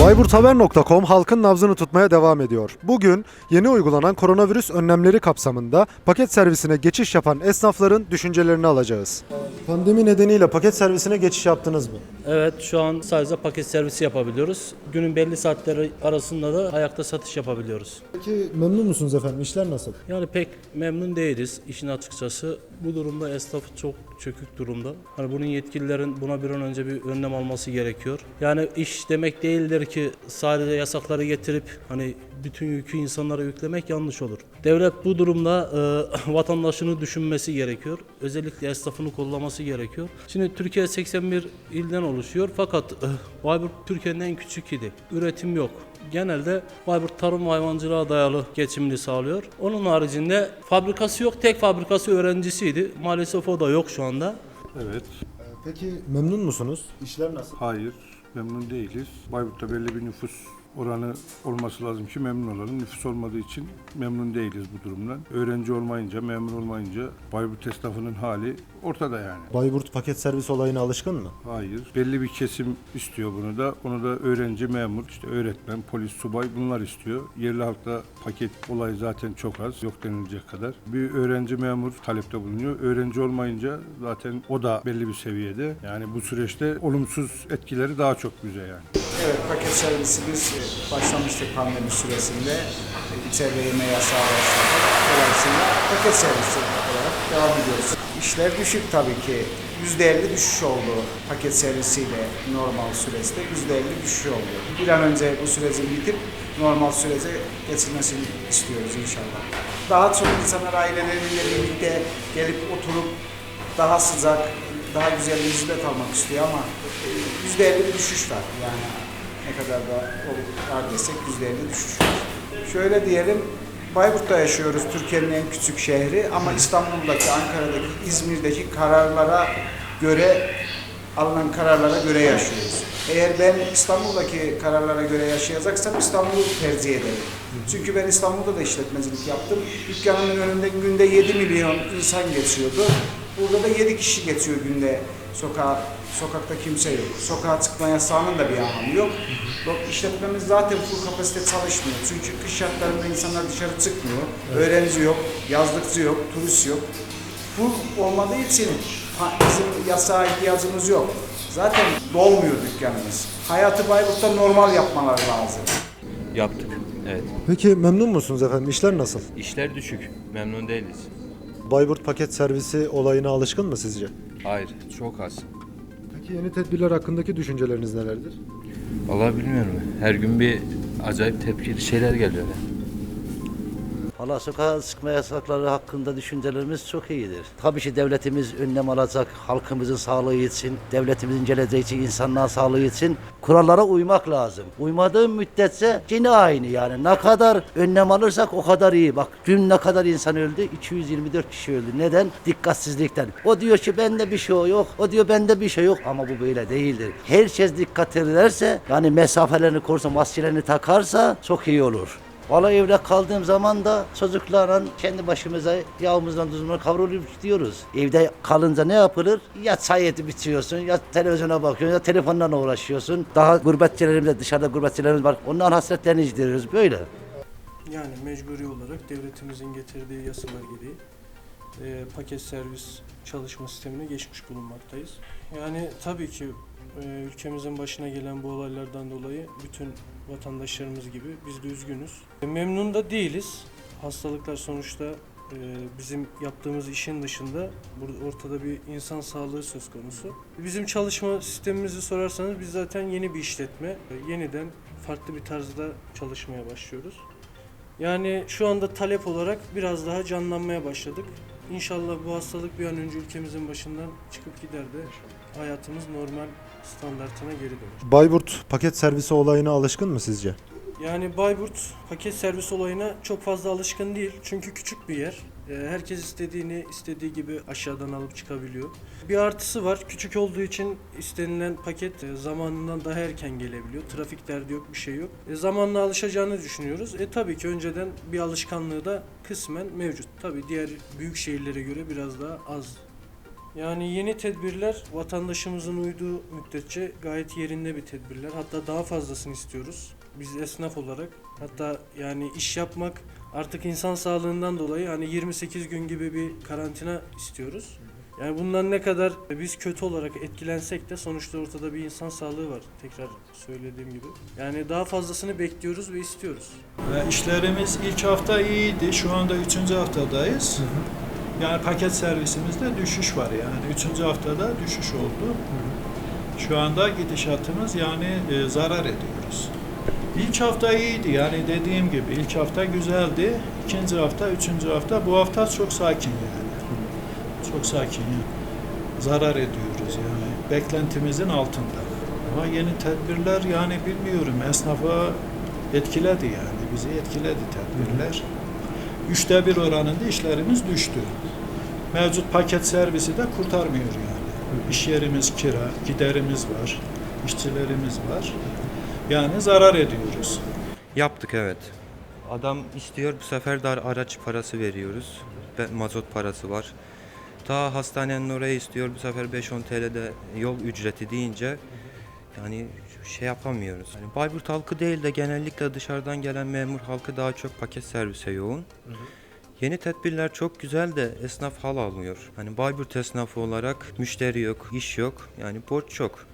Bayburthaber.com halkın nabzını tutmaya devam ediyor. Bugün yeni uygulanan koronavirüs önlemleri kapsamında paket servisine geçiş yapan esnafların düşüncelerini alacağız. Pandemi nedeniyle paket servisine geçiş yaptınız mı? Evet şu an sadece paket servisi yapabiliyoruz. Günün belli saatleri arasında da ayakta satış yapabiliyoruz. Peki memnun musunuz efendim? İşler nasıl? Yani pek memnun değiliz işin açıkçası. Bu durumda esnaf çok çökük durumda. Hani bunun yetkililerin buna bir an önce bir önlem alması gerekiyor. Yani iş demek değildir ki sadece yasakları getirip hani bütün yükü insanlara yüklemek yanlış olur. Devlet bu durumda e, vatandaşını düşünmesi gerekiyor. Özellikle esnafını kollaması gerekiyor. Şimdi Türkiye 81 ilden oluşuyor fakat e, Bayburt Türkiye'nin en küçük ili. Üretim yok. Genelde Bayburt tarım ve hayvancılığa dayalı geçimini sağlıyor. Onun haricinde fabrikası yok. Tek fabrikası öğrencisiydi. Maalesef o da yok şu anda. Evet, Peki memnun musunuz? İşler nasıl? hayır, memnun değiliz. Bayburt'ta belli bir nüfus oranı olması lazım ki memnun olalım. Nüfus olmadığı için memnun değiliz bu durumdan. Öğrenci olmayınca, memur olmayınca Bayburt esnafının hali ortada yani. Bayburt paket servis olayına alışkın mı? Hayır. Belli bir kesim istiyor bunu da. Onu da öğrenci, memur, işte öğretmen, polis, subay bunlar istiyor. Yerli halkta paket olayı zaten çok az. Yok denilecek kadar. Bir öğrenci memur talepte bulunuyor. Öğrenci olmayınca zaten o da belli bir seviyede. Yani bu süreçte olumsuz etkileri daha çok bize yani. Evet, paket servisimiz e, başlamıştık pandemi süresinde. E, İçeride yeme yasağı başladı. Dolayısıyla paket servisi olarak devam ediyoruz. İşler düşük tabii ki. %50 düşüş oldu paket servisiyle normal süreçte. %50 düşüş oldu. Bir an önce bu sürecin bitip normal sürece geçilmesini istiyoruz inşallah. Daha çok insanlar aileleriyle birlikte gelip oturup daha sıcak, daha güzel bir hizmet almak istiyor ama yüzde elli bir düşüş var. Yani ne kadar da var desek elli düşüş. Şöyle diyelim, Bayburt'ta yaşıyoruz, Türkiye'nin en küçük şehri ama İstanbul'daki, Ankara'daki, İzmir'deki kararlara göre alınan kararlara göre yaşıyoruz. Eğer ben İstanbul'daki kararlara göre yaşayacaksam İstanbul'u tercih ederim. Çünkü ben İstanbul'da da işletmecilik yaptım. Dükkanımın önünde günde 7 milyon insan geçiyordu. Burada da 7 kişi geçiyor günde sokağa. Sokakta kimse yok. Sokağa çıkma yasağının da bir anlamı yok. Bak, İşletmemiz zaten full kapasite çalışmıyor. Çünkü kış şartlarında insanlar dışarı çıkmıyor. Öğrenci yok, yazlıkçı yok, turist yok full olmadığı için bizim yasağa ihtiyacımız yok. Zaten dolmuyor dükkanımız. Hayatı Bayburt'ta normal yapmaları lazım. Yaptık. Evet. Peki memnun musunuz efendim? İşler nasıl? İşler düşük. Memnun değiliz. Bayburt paket servisi olayına alışkın mı sizce? Hayır. Çok az. Peki yeni tedbirler hakkındaki düşünceleriniz nelerdir? Vallahi bilmiyorum. Her gün bir acayip tepkili şeyler geliyor. Yani. Valla sokağa çıkma yasakları hakkında düşüncelerimiz çok iyidir. Tabii ki devletimiz önlem alacak halkımızın sağlığı için, devletimizin geleceği için, insanlığa sağlığı için kurallara uymak lazım. Uymadığım müddetçe yine aynı yani. Ne kadar önlem alırsak o kadar iyi. Bak dün ne kadar insan öldü? 224 kişi öldü. Neden? Dikkatsizlikten. O diyor ki bende bir şey yok. O diyor bende bir şey yok. Ama bu böyle değildir. Herkes dikkat ederse yani mesafelerini korursa, maskelerini takarsa çok iyi olur. Valla evde kaldığım zaman da çocuklarla kendi başımıza yağımızdan tuzumuzdan kavrulup gidiyoruz. Evde kalınca ne yapılır? Ya çay edip içiyorsun, ya televizyona bakıyorsun, ya telefonla uğraşıyorsun. Daha gurbetçilerimiz dışarıda gurbetçilerimiz var. Onların hasretlerini gideriyoruz böyle. Yani mecburi olarak devletimizin getirdiği yasalar gereği e, paket servis çalışma sistemine geçmiş bulunmaktayız. Yani tabii ki e, ülkemizin başına gelen bu olaylardan dolayı bütün vatandaşlarımız gibi biz de üzgünüz. E, memnun da değiliz. Hastalıklar sonuçta e, bizim yaptığımız işin dışında burada ortada bir insan sağlığı söz konusu. Bizim çalışma sistemimizi sorarsanız biz zaten yeni bir işletme. E, yeniden farklı bir tarzda çalışmaya başlıyoruz. Yani şu anda talep olarak biraz daha canlanmaya başladık. İnşallah bu hastalık bir an önce ülkemizin başından çıkıp gider de hayatımız normal standartına geri dönür. Bayburt paket servisi olayına alışkın mı sizce? Yani Bayburt paket servis olayına çok fazla alışkın değil. Çünkü küçük bir yer. E, herkes istediğini istediği gibi aşağıdan alıp çıkabiliyor. Bir artısı var. Küçük olduğu için istenilen paket e, zamanından daha erken gelebiliyor. Trafik derdi yok, bir şey yok. E, zamanla alışacağını düşünüyoruz. E tabii ki önceden bir alışkanlığı da kısmen mevcut. Tabii diğer büyük şehirlere göre biraz daha az yani yeni tedbirler vatandaşımızın uyduğu müddetçe gayet yerinde bir tedbirler. Hatta daha fazlasını istiyoruz. Biz esnaf olarak hatta yani iş yapmak artık insan sağlığından dolayı hani 28 gün gibi bir karantina istiyoruz. Yani bundan ne kadar biz kötü olarak etkilensek de sonuçta ortada bir insan sağlığı var. Tekrar söylediğim gibi. Yani daha fazlasını bekliyoruz ve istiyoruz. Ve işlerimiz ilk hafta iyiydi. Şu anda üçüncü haftadayız. Yani paket servisimizde düşüş var yani. Üçüncü haftada düşüş oldu. Şu anda gidişatımız yani e, zarar ediyoruz. İlk hafta iyiydi yani dediğim gibi ilk hafta güzeldi. İkinci hafta, üçüncü hafta bu hafta çok sakin yani. Çok sakin yani. Zarar ediyoruz yani. Beklentimizin altında. Ama yeni tedbirler yani bilmiyorum esnafa etkiledi yani. Bizi etkiledi tedbirler. Üçte bir oranında işlerimiz düştü. Mevcut paket servisi de kurtarmıyor yani. İş yerimiz kira, giderimiz var, işçilerimiz var. Yani zarar ediyoruz. Yaptık evet. Adam istiyor bu sefer de araç parası veriyoruz. Ve mazot parası var. Ta hastanenin oraya istiyor bu sefer 5-10 TL'de yol ücreti deyince yani şey yapamıyoruz. Yani Bayburt halkı değil de genellikle dışarıdan gelen memur halkı daha çok paket servise yoğun. Yeni tedbirler çok güzel de esnaf hal almıyor. Hani Bayburt esnafı olarak müşteri yok, iş yok. Yani borç çok.